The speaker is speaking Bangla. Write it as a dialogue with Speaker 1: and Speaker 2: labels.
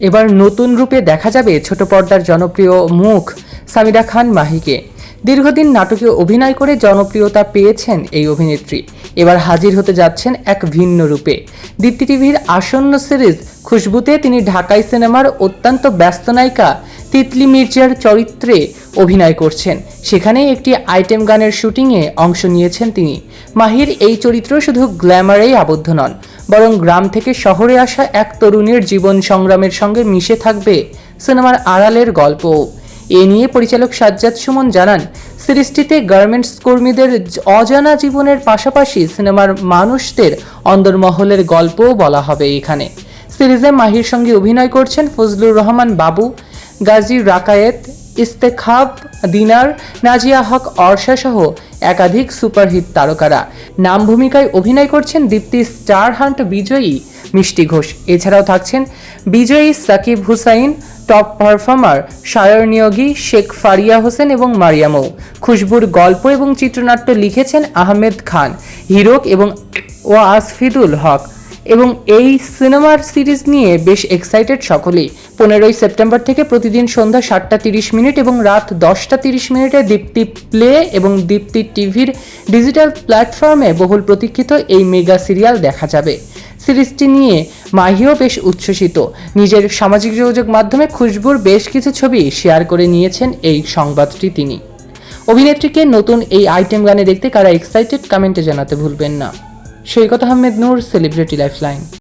Speaker 1: এবার নতুন রূপে দেখা যাবে ছোট পর্দার জনপ্রিয় মুখ সামিরা খান মাহিকে। দীর্ঘদিন নাটকে অভিনয় করে জনপ্রিয়তা পেয়েছেন এই অভিনেত্রী। এবার হাজির হতে যাচ্ছেন এক ভিন্ন রূপে। দীপ্তি টিভির আসন্ন সিরিজ খুশবুতে তিনি ঢাকাই সিনেমার অত্যন্ত ব্যস্ত নায়িকা তিতলি মির্জার চরিত্রে অভিনয় করছেন। সেখানে একটি আইটেম গানের শুটিংয়ে অংশ নিয়েছেন তিনি। মাহির এই চরিত্র শুধু গ্ল্যামারেই আবদ্ধ নন বরং গ্রাম থেকে শহরে আসা এক তরুণীর জীবন সংগ্রামের সঙ্গে মিশে থাকবে সিনেমার আড়ালের গল্প। এ নিয়ে পরিচালক সাজ্জাদ সুমন জানান সিরিজটিতে গার্মেন্টস কর্মীদের অজানা জীবনের পাশাপাশি সিনেমার মানুষদের অন্দরমহলের গল্পও বলা হবে এখানে। সিরিজে মাহির সঙ্গে অভিনয় করছেন ফজলুর রহমান বাবু, গাজী রাকায়েত ইস্তেখাব দিনার, নাজিয়া হক অর্ষা সহ একাধিক সুপারহিট তারকারা। নাম ভূমিকায় অভিনয় করছেন দীপ্তি স্টার হান্ট বিজয়ী মিষ্টি ঘোষ। এছাড়াও থাকছেন বিজয়ী সাকিব হুসাইন, টপ পারফর্মার সায়র নিয়োগী শেখ ফারিয়া হোসেন এবং মারিয়ামৌ খুশবুর গল্প এবং চিত্রনাট্য লিখেছেন আহমেদ খান, হিরক এবং ও আসফিদুল হক। এবং এই সিনেমার সিরিজ নিয়ে বেশ এক্সাইটেড সকলেই। পনেরোই সেপ্টেম্বর থেকে প্রতিদিন সন্ধ্যা সাতটা তিরিশ মিনিট এবং রাত দশটা তিরিশ মিনিটে দীপ্তি প্লে এবং দীপ্তি টিভির ডিজিটাল প্ল্যাটফর্মে বহুল প্রতীক্ষিত এই মেগা সিরিয়াল দেখা যাবে। সিরিজটি নিয়ে মাহিও বেশ উচ্ছ্বসিত। নিজের সামাজিক যোগাযোগ মাধ্যমে খুশবুর বেশ কিছু ছবি শেয়ার করে নিয়েছেন এই সংবাদটি তিনি। অভিনেত্রীকে নতুন এই আইটেম গানে দেখতে কারা এক্সাইটেড কমেন্টে জানাতে ভুলবেন না। Saikat Ahmed Noor celebrity lifeline